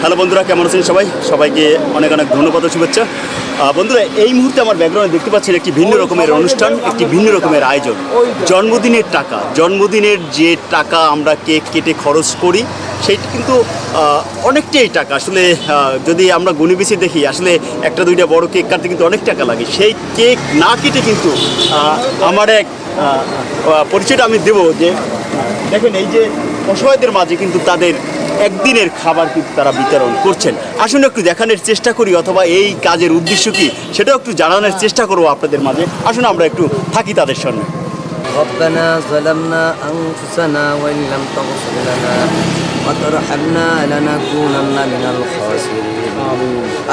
Hello বন্ধুরা, কেমন আছেন সবাই? সবাইকে অনেক অনেক ধন্যবাদ শুভেচ্ছা। বন্ধুরা, এই মুহূর্তে আমার ব্যাকগ্রাউন্ডে দেখতে পাচ্ছেন একটি ভিন্ন রকমের অনুষ্ঠান, একটি ভিন্ন রকমের আয়োজন। জন্মদিনের টাকা। জন্মদিনের যে টাকা আমরা কেক কেটে খরচ করি, সেইটা কিন্তু অনেকটাই টাকা। আসলে যদি আমরা গণিবেশি দেখি, আসলে একটা দুইটা বড় কেক কাটতে কিন্তু অনেক টাকা লাগে। সেই কেক না কেটে কিন্তু আমার এক পরিচয়টা আমি দেবো যে, দেখেন এই যে অসহায়দের মাঝে কিন্তু তাদের একদিনের খাবার কিন্তু তারা বিতরণ করছেন আসুন একটু দেখানোর চেষ্টা করি অথবা এই কাজের উদ্দেশ্য কি সেটাও একটু জানানোর চেষ্টা করবো আপনাদের মাঝে আসুন আমরা একটু থাকি তাদের সঙ্গে ربنا ظلمنا أنفسنا وإن لم تغفر لنا وترحمنا لنكونن من الخاسرين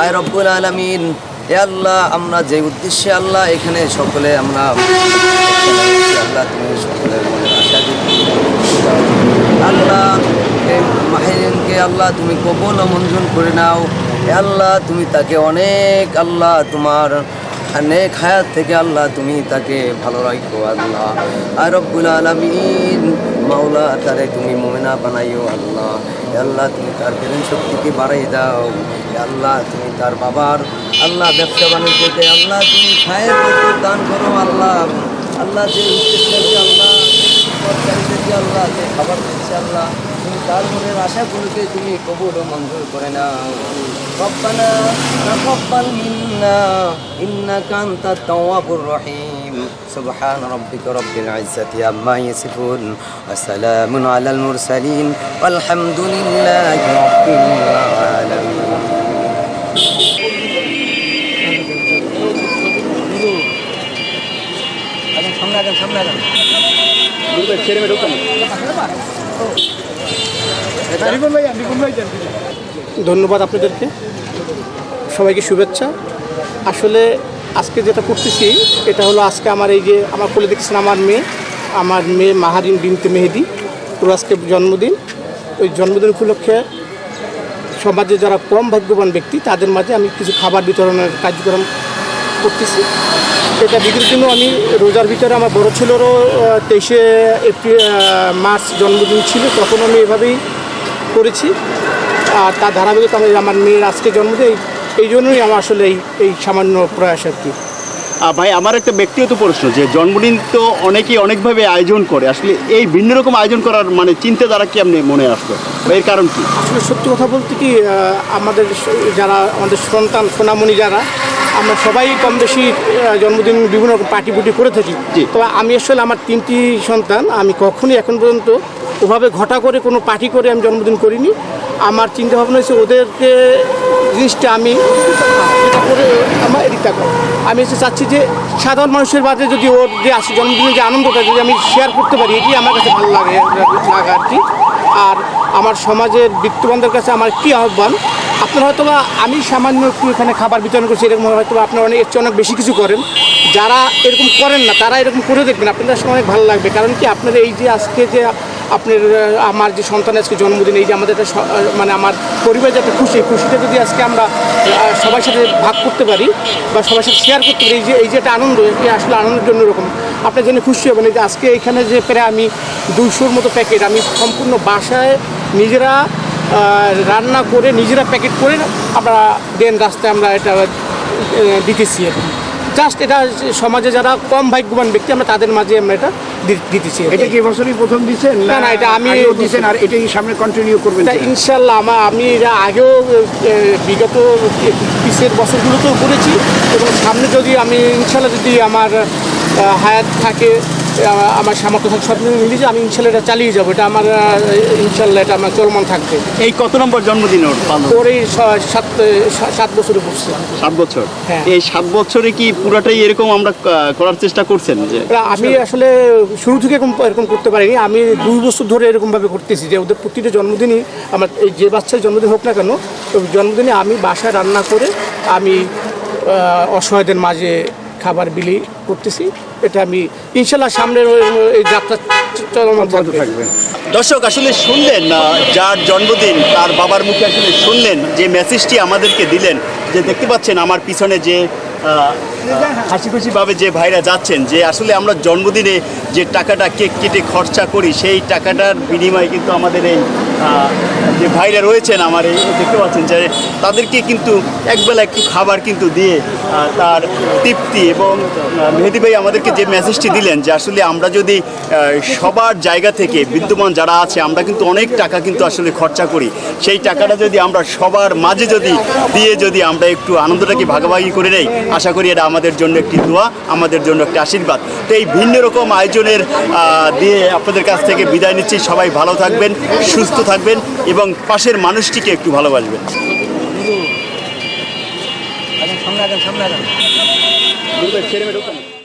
আয় রব্বুল আলামিন এ আল্লাহ আমরা যে উদ্দেশ্যে আল্লাহ এখানে সকলে আমরা আল্লাহ তুমি সকলের মনে আশা দিই আল্লাহ এই মাহিরিনকে আল্লাহ তুমি কবল ও মঞ্জুর করে নাও। আল্লাহ, তুমি তাকে অনেক আল্লাহ, তোমার অনেক হায়াত থেকে আল্লাহ তুমি তাকে ভালো রাখো, আল্লাহ। আর রব্বুল আলমিন মাওলা তারে তুমি মোমেনা বানাইও, আল্লাহ। আল্লাহ, তুমি তার প্রেরণ শক্তিকে বাড়াই দাও। আল্লাহ, তুমি তার বাবার আল্লাহ ব্যবসা বাণিজ্যতে আল্লাহ, তুমি খায়ের দান করো, আল্লাহ। আল্লাহ, যে আল্লাহ আল্লাহ, যে খাবার দিচ্ছে আল্লাহ। তুমি তার মনের আশাগুলোকে তুমি কবুল ও মঞ্জুর করে নাও। রব্বানা তাকাব্বাল মিন্না ইন্নাকা আনতাত তাওয়াবুর রহিম। সুবহান রব্বিকা রব্বিল ইজ্জাতি আম্মা ইয়াসিফুন ওয়া সালামুন আলাল মুরসালিন ওয়াল রব্বিল আলামিন। সামনে আগান সামনে আগান। ছেড়ে মেয়ে ঢুকান ধন্যবাদ আপনাদেরকে। সবাইকে শুভেচ্ছা। আসলে আজকে যেটা করতেছি এটা হলো আজকে আমার এই যে আমার কোলে দেখছেন আমার মেয়ে আমার মেয়ে মাহারিন বিনতে মেহেদি। ওর আজকে জন্মদিন। ওই জন্মদিন উপলক্ষে সমাজে যারা কম ভাগ্যবান ব্যক্তি তাদের মাঝে আমি কিছু খাবার বিতরণের কার্যক্রম করতেছি। এটা বিক্রির জন্য আমি রোজার ভিতরে আমার বড় ছেলেরও তেইশে এপ্রিল মার্চ জন্মদিন ছিল তখন আমি এভাবেই করেছি। আর তার ধারাবাহিকতা আমি আমার মেয়ের আজকে জন্মদিন এই- এই জন্যই আমার আসলে এই এই সামান্য প্রয়াস আর কি। ভাই আমার একটা ব্যক্তিগত প্রশ্ন যে জন্মদিন তো অনেকেই অনেকভাবে আয়োজন করে আসলে এই ভিন্ন রকম আয়োজন করার মানে চিন্তাধারা কি আপনি মনে আসলো? এর কারণ কি? আসলে সত্যি কথা বলতে কি আমাদের যারা আমাদের সন্তান সোনামণি যারা আমরা সবাই কম বেশি জন্মদিন বিভিন্ন রকম পার্টি পুটি করে থাকি জি। তো আমি আসলে আমার তিনটি সন্তান আমি কখনই এখন পর্যন্ত ওভাবে ঘটা করে কোনো পার্টি করে আমি জন্মদিন করিনি আমার চিন্তা ভাবনা হয়েছে ওদেরকে জিনিসটা আমি করে আমার এদিক তাকাও। আমি এসে চাচ্ছি যে সাধারণ মানুষের বাদে যদি ওর যে আসে জন্মদিনের যে আনন্দটা যদি আমি শেয়ার করতে পারি এটি আমার কাছে ভালো লাগে লাগা আর কি আর আমার সমাজের বিত্তবানদের কাছে আমার কি আহ্বান আপনারা হয়তো বা আমি সামান্য একটু এখানে খাবার বিতরণ করছি, এরকম হয়তো আপনারা অনেক চেয়ে অনেক বেশি কিছু করেন। যারা এরকম করেন না, তারা এরকম করে দেখবেন। আপনাদের সঙ্গে অনেক ভালো লাগবে। কারণ কি আপনারা এই যে আজকে যে আপনার আমার যে সন্তান আজকে জন্মদিন, এই যে আমাদের একটা মানে আমার পরিবার যে একটা খুশি খুশিটা যদি আজকে আমরা সবার সাথে ভাগ করতে পারি বা সবার সাথে শেয়ার করতে পারি, এই যে এই যে একটা আনন্দ এটি আসলে আনন্দের জন্য এরকম। আপনার জন্য খুশি হবেন। এই যে আজকে এখানে যে প্রায় আমি দুইশোর মতো প্যাকেট, আমি সম্পূর্ণ বাসায় নিজেরা রান্না করে নিজেরা প্যাকেট করে আমরা দেন রাস্তায় আমরা এটা দিতেছি জাস্ট এটা সমাজে যারা কম ভাগ্যবান ব্যক্তি আমরা তাদের মাঝে আমরা এটা দিতেছি এটা কি এবছরই প্রথম দিচ্ছেন না, না, এটা আমি- দিচ্ছেন আর এটাই সামনে কন্টিনিউ করবেন এটা ইনশাল্লাহ আমার আমি এটা আগেও বিগত পিসের বছরগুলোতেও করেছি এবং সামনে যদি আমি ইনশাল্লাহ যদি আমার হায়াত থাকে আমার সামর্থ্য থাকে সব মিলে মিলিয়ে আমি ইনশাল্লাহ এটা চালিয়ে যাব। এটা আমার ইনশাল্লাহ এটা আমার চলমান থাকবে। এই কত নম্বর জন্মদিন ওর ওর এই সাত সাত বছরে পড়ছে। সাত বছর? হ্যাঁ। এই সাত বছরে কি পুরাটাই এরকম আমরা করার চেষ্টা করছেন যে? আমি আসলে শুরু থেকে এরকম এরকম করতে পারিনি। আমি দুই বছর ধরে এরকমভাবে করতেছি যে ওদের প্রতিটা জন্মদিনই আমার এই যে বাচ্চার জন্মদিন হোক না কেন জন্মদিনে আমি বাসায় রান্না করে আমি অসহায়দের মাঝে খাবার বিলি করতেছি। এটা আমি ইনশাল্লাহ সামনের এই যাত্রা থাকবে দর্শক, আসলে শুনলেন যার জন্মদিন, তার বাবার মুখে আসলে শুনলেন যে মেসেজটি আমাদেরকে দিলেন, যে দেখতে পাচ্ছেন আমার পিছনে যে হাসি খুশিভাবে যে ভাইরা যাচ্ছেন, যে আসলে আমরা জন্মদিনে যে টাকাটা কেক কেটে খরচা করি, সেই টাকাটার বিনিময়ে কিন্তু আমাদের এই যে ভাইরা রয়েছেন আমার এই দেখতে পাচ্ছেন যে তাদেরকে কিন্তু একবেলা একটু খাবার কিন্তু দিয়ে তার তৃপ্তি এবং মেহেদি ভাই আমাদেরকে যে মেসেজটি দিলেন যে আসলে আমরা যদি সবার জায়গা থেকে বিদ্যমান যারা আছে, আমরা কিন্তু অনেক টাকা কিন্তু আসলে খরচা করি। সেই টাকাটা যদি আমরা সবার মাঝে যদি দিয়ে যদি আমরা একটু আনন্দটাকে ভাগাভাগি করে নেই, আশা করি এটা আমাদের জন্য একটি দোয়া, আমাদের জন্য একটি আশীর্বাদ। তো এই ভিন্ন রকম আয়োজনের দিয়ে আপনাদের কাছ থেকে বিদায় নিচ্ছি। সবাই ভালো থাকবেন, সুস্থ থাকবেন এবং পাশের মানুষটিকে একটু ভালোবাসবেন। সামনে আগান সামনে আগান।